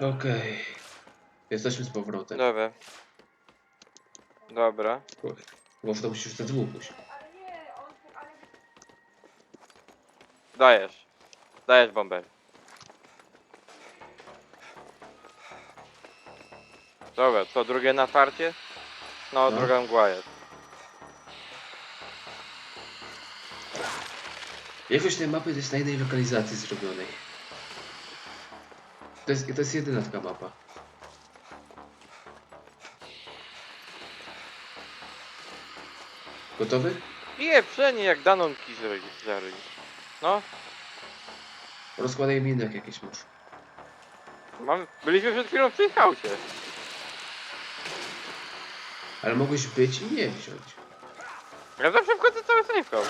Okej. Jesteśmy z powrotem. Dobra. Dobra. Może to musisz te długość. Dajesz. Dajesz bombę. Dobra, to drugie na farcie? No, No. druga mgła jest. Jakoś tej mapy jest na jednej lokalizacji zrobionej. To jest, to jest jedyna taka mapa. Gotowy? Pieprzenie jak danonki żarli. No, Rozkładaj minek jakieś masz. mam... byliśmy przed chwilą przy chaosie. Ale mogłeś być i nie wziąć. Ja zawsze wchodzę cały safe house.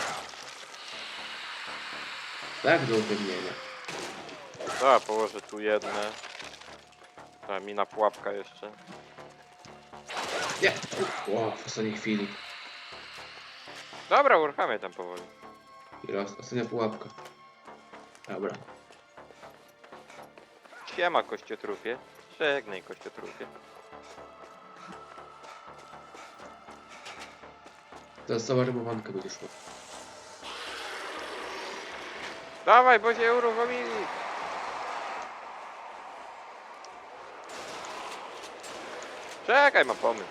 Tak, do upewnienia. Dobra, położę tu jedne. Ta mina pułapka jeszcze. Nie! Ło, w ostatniej chwili. Dobra, uruchamiaj tam powoli. I raz, ostatnia pułapka. Dobra. Siema kościotrupie. Żegnaj kościotrupie. Teraz cała rymowanka będzie szła. Dawaj, bo się uruchomili! Czekaj, mam pomysł.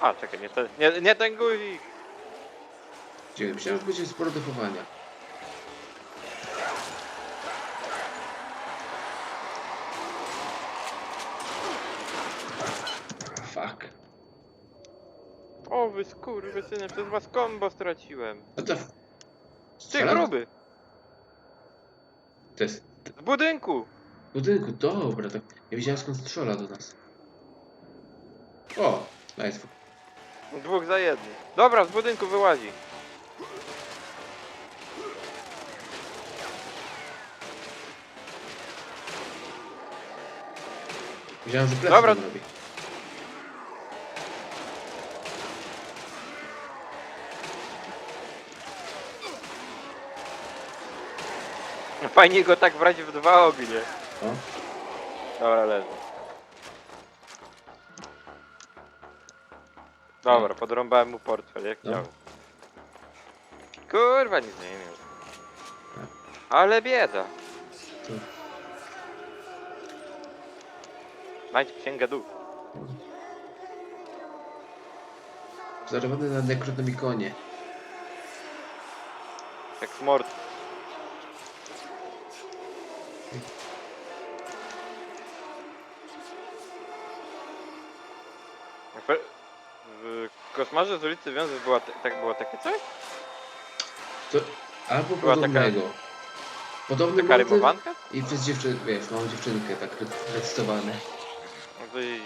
A, czekaj, nie ten, nie, nie ten guzik! Gdzie? Myślałem, że będzie sporo defowania. Fuck. O, wy skurwysyny, przez was combo straciłem. A to... Ty Strzelam? gruby! To jest... Z budynku! W budynku, dobra, tak. Ja widziałem skąd strzela do nas. O! Nice. Dwóch za jednym. Dobra, z budynku wyłazi. Widziałem, że plecy Dobra. tam robi. Fajnie go tak brać w dwa ognie. O, Dobra, leży. Dobra, podrąbałem mu portfel, jak No. chciał. Kurwa, nic nie miał. Ale bieda. to... Znajdź księgę duch. Zarowany na Necronomikonie. Jak smort. W, koszmarze z ulicy Wiązów była tak było takie coś? To... Albo Była taka- podobnego. Podobny Taka motyw rymowanka? i przez dziewczynkę, wiesz, małą dziewczynkę tak recytowane. No to i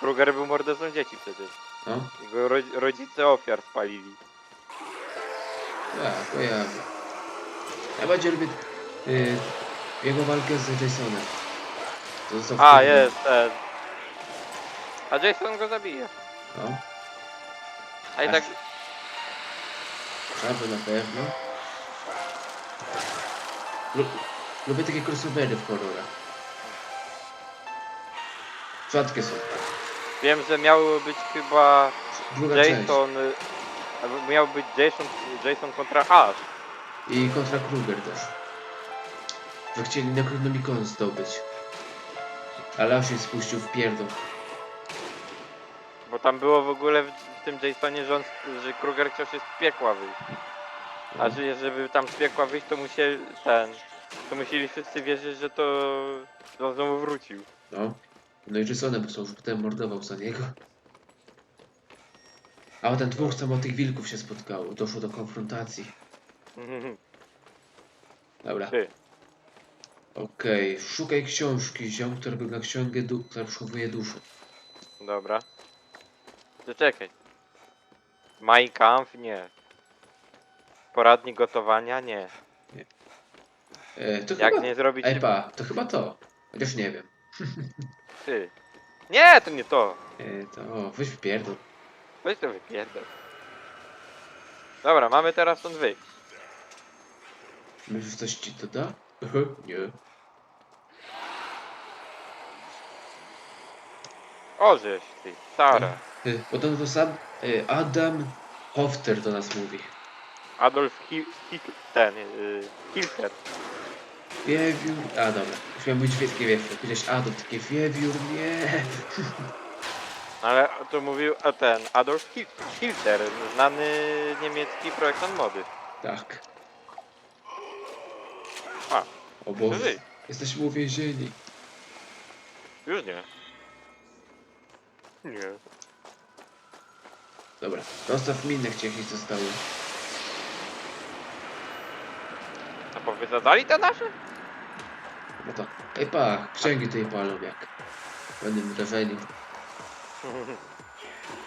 Kruger był mordercą dzieci przecież. No, Jego ro, rodzice ofiar spalili. tak, kojarzę. Ja bardziej lubię y, jego walkę z Jasonem. To został A, jest ten. A Jason go zabije. No, A i tak... trzeba na pewno. Lu lubię takie crossovery w horrorach. Rzadkie są. Wiem, że miało być chyba Druga część. Jason... y, albo Miał być Jason, Jason kontra Ash. I kontra Kruger też. Że chcieli Necronomicon zdobyć. Ale aż się spuścił w pierdol. Bo tam było w ogóle w tym Jasonie, że, on, że Kruger chciał się z piekła wyjść. A że, żeby tam z piekła wyjść, to musieli ten... To musieli wszyscy wierzyć, że to... On znowu wrócił. No. No i Jasona, bo są, że potem mordował za niego. A potem dwóch samotnych wilków się spotkało. Doszło do konfrontacji. Dobra. Ty. Okej. Szukaj książki. Ziom, którego na księgę, du- która przechowuje duszę. Dobra. To czekaj. Mein Kampf? Nie. Poradnik gotowania? Nie. E, to Jak chyba... nie zrobić... Ej, pa, to chyba to. Chociaż nie wiem. Ty. Nie, to nie to. E, to... O, weź w pierdol. Weź to wypierdol. Dobra, mamy teraz stąd wyjść. Myślisz, że coś ci to da? nie. Orzesz ty, Sara. Y, Podobno to sam y, Adam Hofter do nas mówi. Adolf Hi Hitler, ten, y, Hitler. Wiewiór... A dobra, już miał być świeckie wiewiór. Powiedziałeś Adam, takie wiewiór, nie. Ale to mówił a ten, Adolf Hi Hitler, znany niemiecki projektant mody. Tak. A, O Boże, żyj. jesteśmy uwięzieni. Już nie. Nie. Dobra, dostaw minę, gdzie jakieś zostały. A powyzadali te nasze? No to, ej pa, księgi tutaj palą jak. W pewnym wrażeniu.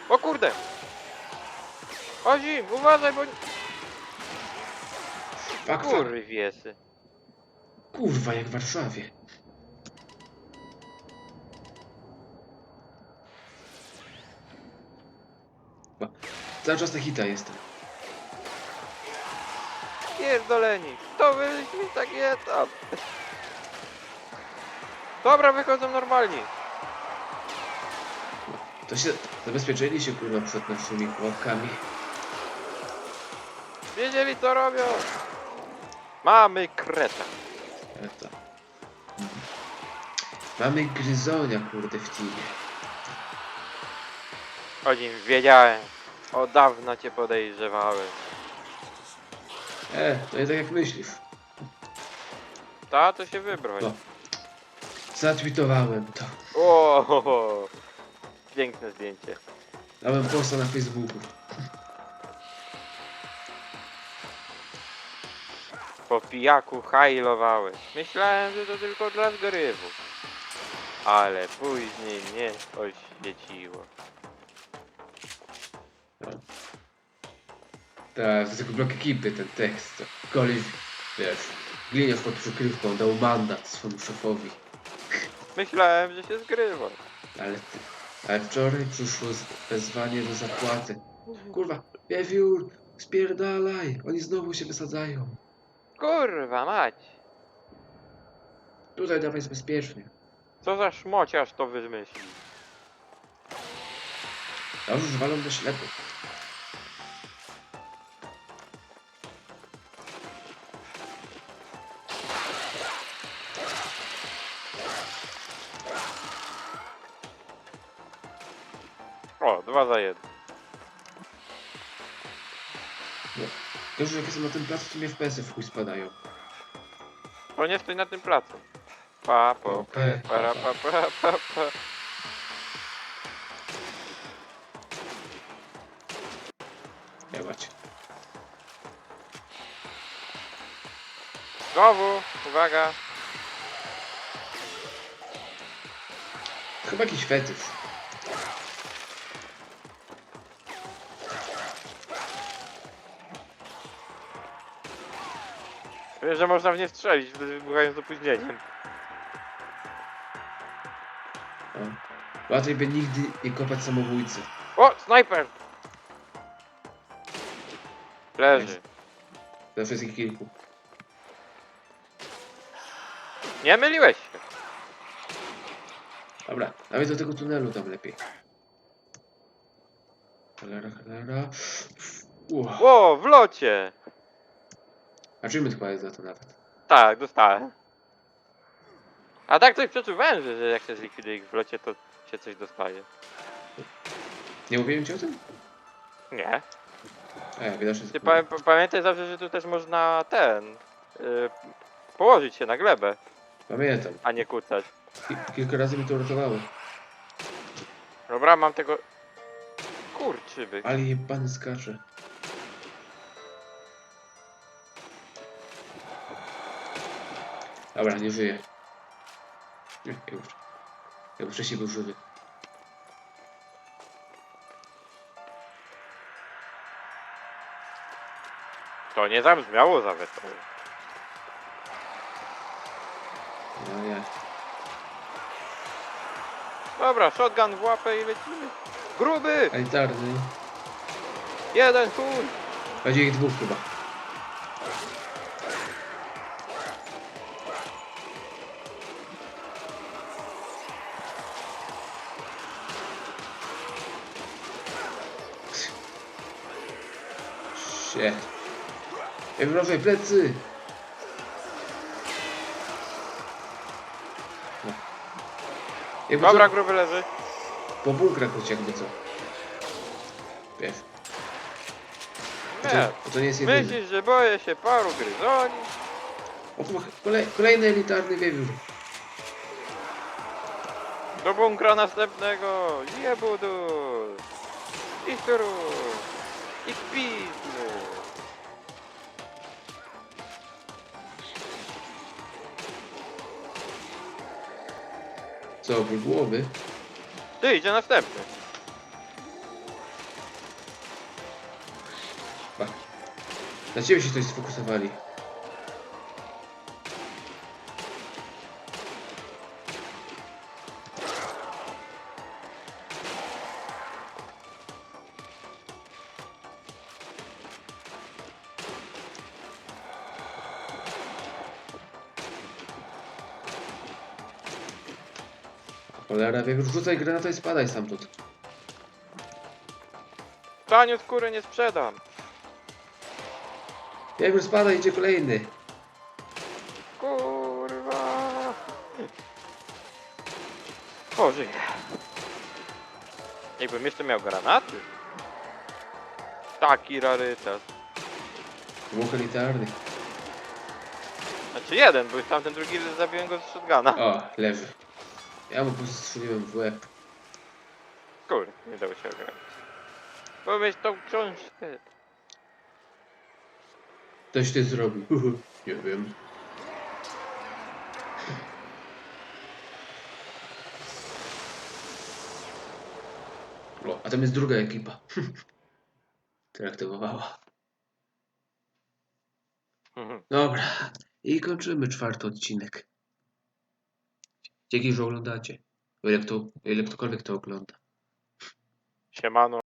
O kurde! Ozim, uważaj, bo... Fak, fak. Kurwiesy. Kurwa, jak w Warszawie. Cały czas na hita jestem. Pierdoleni, to byliśmy taki etap. Dobra, wychodzą normalni. To się zabezpieczyli się kurwa przed naszymi pułapkami. Wiedzieli co robią. Mamy kreta. Ale to. Mhm. Mamy gryzonia kurde w teamie. O nim wiedziałem. Od dawna cię podejrzewałem. E, to nie tak jak myślisz. Ta to się wybroń. No. Zatweetowałem to. O, piękne zdjęcie. Dałem posta na Facebooku. Po pijaku hajlowałeś. Myślałem, że to tylko dla zgrywu. Ale później mnie oświeciło. Tak, to tylko blok ekipy, ten tekst. Koleś, wiesz, gliniarz pod przykrywką dał mandat swemu szefowi. Myślałem, że się zgrywa. Ale, ty, ale wczoraj przyszło z- wezwanie do zapłaty. Kurwa, wiewiór, spierdalaj, oni znowu się wysadzają. Kurwa mać. Tutaj dawaj jest bezpiecznie. Co za szmociarz to wymyślił. Dobrze, że walą do ślepo. O, dwa za jeden. Gorzej jak jestem na tym placu, to mnie FPS-y w chuj spadają. To nie stój na tym placu. Pa, po, Okej, para, pa, pa, pa, pa, pa. Jebać. Znowu, uwaga. Chyba jakiś fetysz. Że można w nie strzelić, wtedy wybuchają z opóźnieniem. O. Łatwiej by nigdy nie kopać samobójcy. O, snajper! Leży. Ze wszystkich kilku. Nie myliłeś się. Dobra, nawet do tego tunelu tam lepiej. Cholera, cholera. Ło, w locie! Achievement chyba jest za to nawet. Tak, dostałem. A tak coś przeczuwałem, że, że jak się zlikwiduje ich w locie, to się coś dostaje. Nie mówiłem ci o tym? Nie. E, widocznie Ty pa, pa, pamiętaj zawsze, że tu też można ten... y, położyć się na glebę, Pamiętam. a nie kucać. Ki kilka razy mi to uratowało. Dobra, mam tego... Kurczyby. Ale jebany skacze. Dobra, nie żyje. Nie, już. Ja już wcześniej był żywy. To nie zabrzmiało za wesoło. No ja. Dobra, shotgun w łapę i lecimy. Gruby! Elitarny. Jeden chuj! Będzie ich dwóch chyba. Shit. Ej, wrażaj, plecy! No. Jakby Dobra, co, gruby leży. po bunkrach choć jakby co. Wiesz, to, Nie. to nie jest jedyny. Myślisz, że boję się paru gryzoni? O, kurwa, kolej, kolejny elitarny wiewiór. Do bunkra następnego! Jebudu! I turu! I pizny! Co, ból głowy? Ty, idzie następny. Na ciebie się coś sfokusowali. Cholera, wie, rzucaj granatę i spadaj stamtąd. Taniu skóry nie sprzedam. Wiewiór spada, idzie kolejny. Kurwa! O, żyję. Jakbym jeszcze miał granaty. Taki rarytas. Dwóch elitarnych. Znaczy jeden, bo już tamten drugi zabiłem go z shotguna. O, leży. Ja mu po prostu strzeliłem w łeb. Kurde, nie dało się ogarnąć. Pomyśl tą książkę. Ktoś ty zrobił. Nie wiem. O, a tam jest druga ekipa. Która aktywowała. Mhm. Dobra. I kończymy czwarty odcinek. Dzięki, że oglądacie. O ile, kto, ile ktokolwiek to ogląda. Siemano.